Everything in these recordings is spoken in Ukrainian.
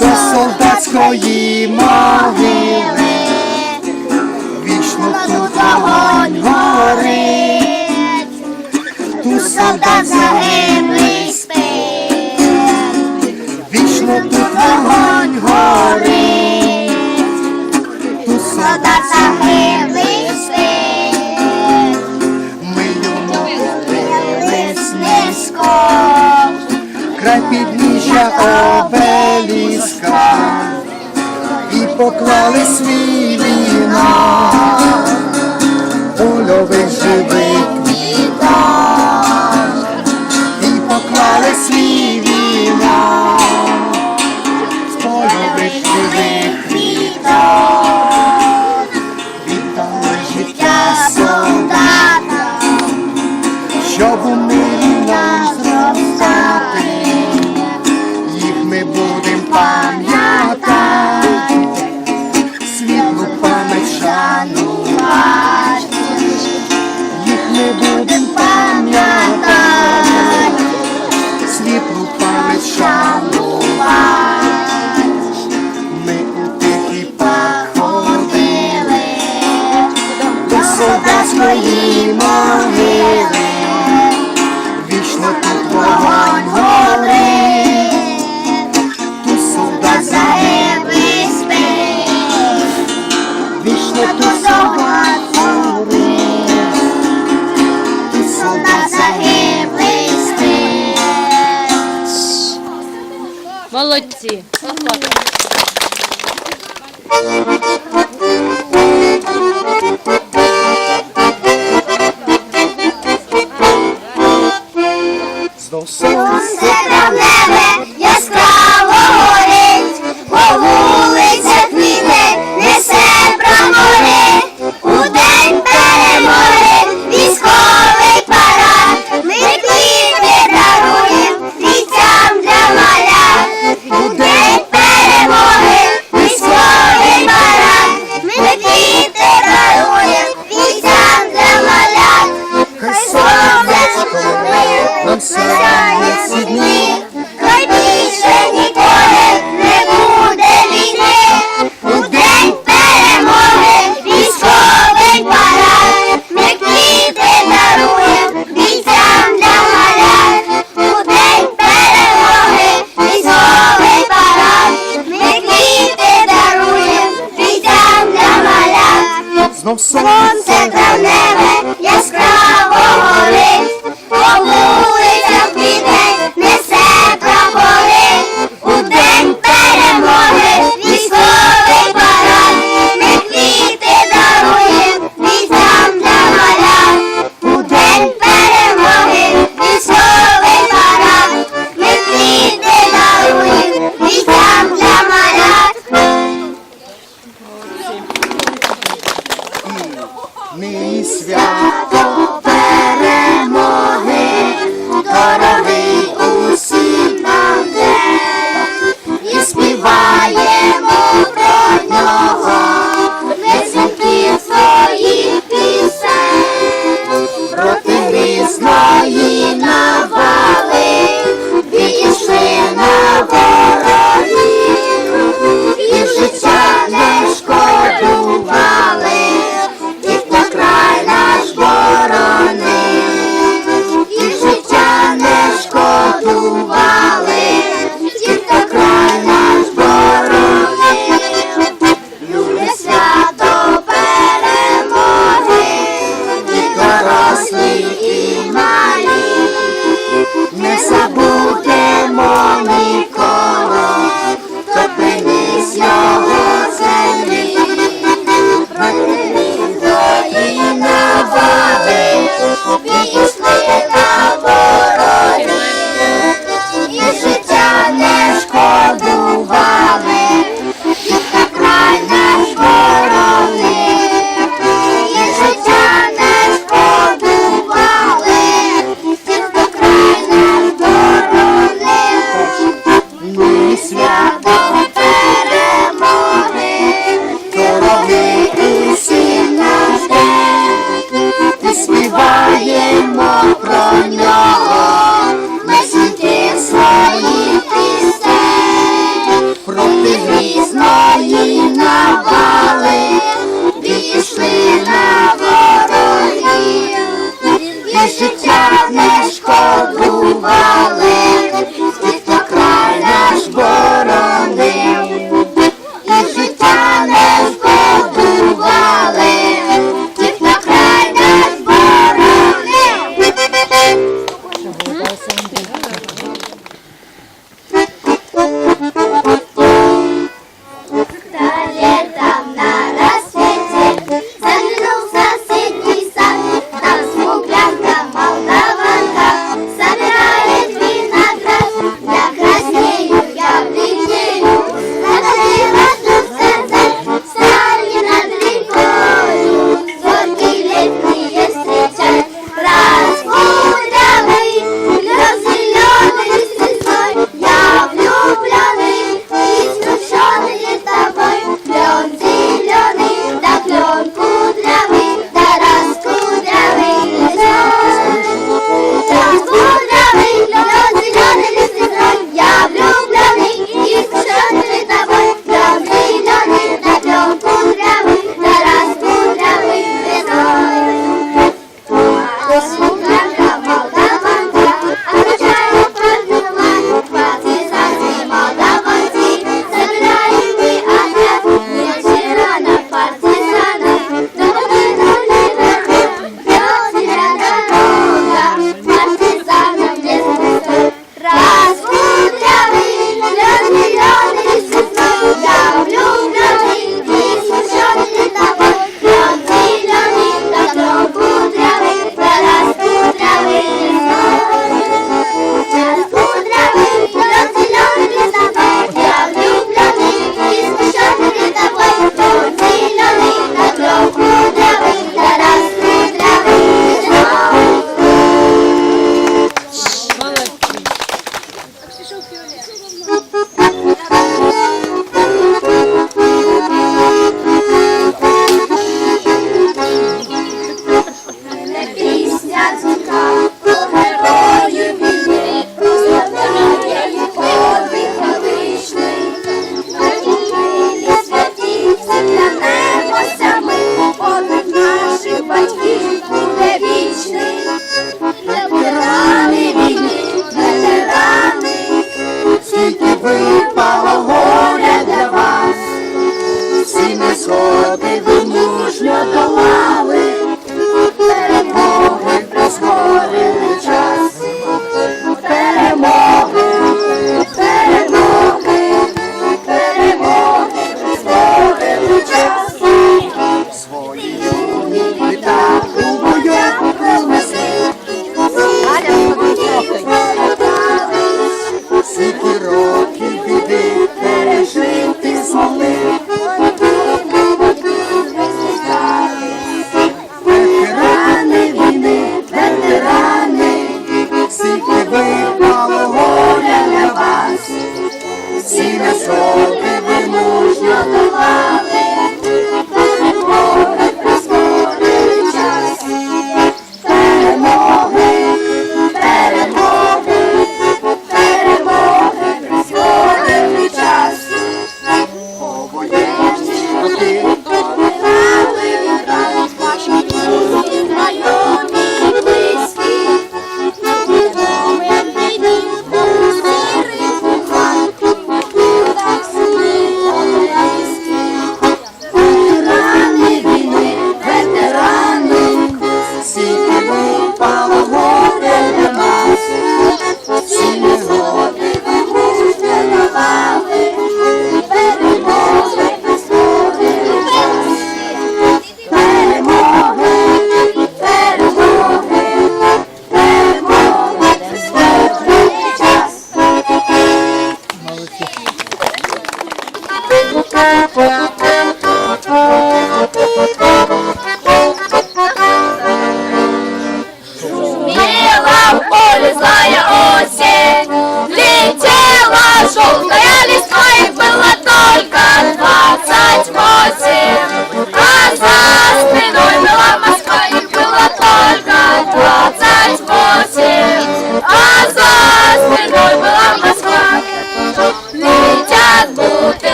До солдатської могили, вічно тут вогонь горить, тут солдат загиблий спить, вічно тут вогонь горить. поклали свій війна. вічної могили, вічно тут вогонь горить, тут суда загиблий спить, вічно тут солдат горить, тут солдат загиблий спить. Молодці. z dosyć. Problemy. Islam.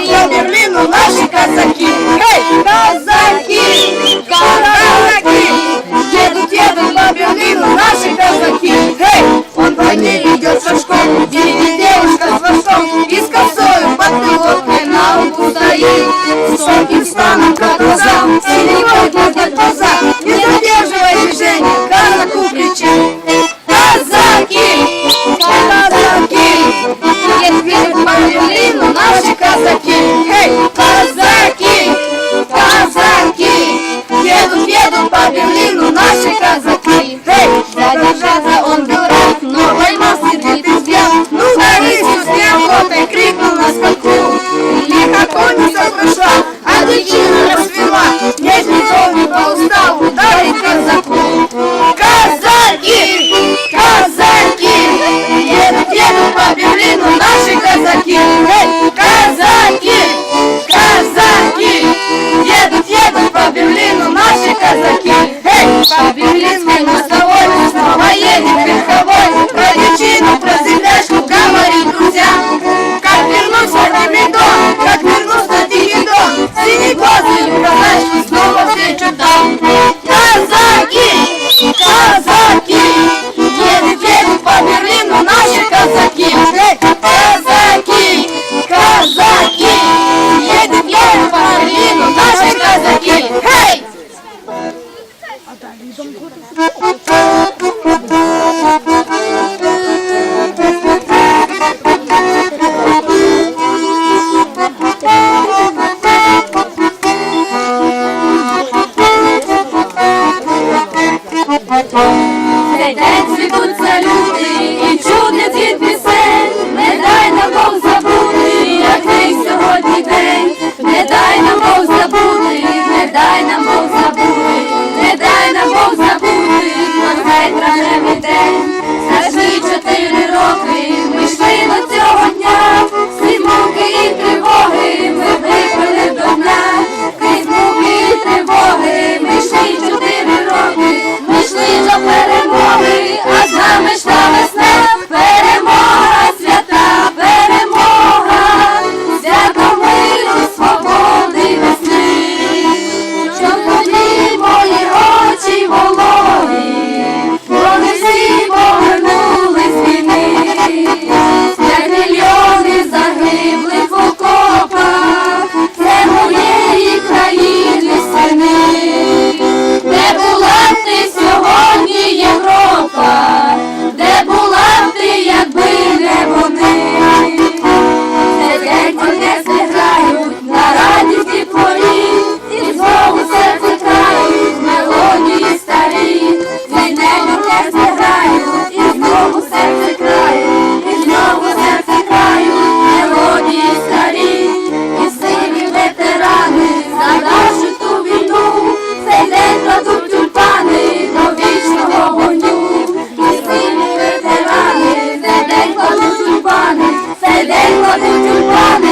Англія, наші казаки. Гей, казаки, казаки, їдуть, їдуть по Берліну, наші казаки. woman.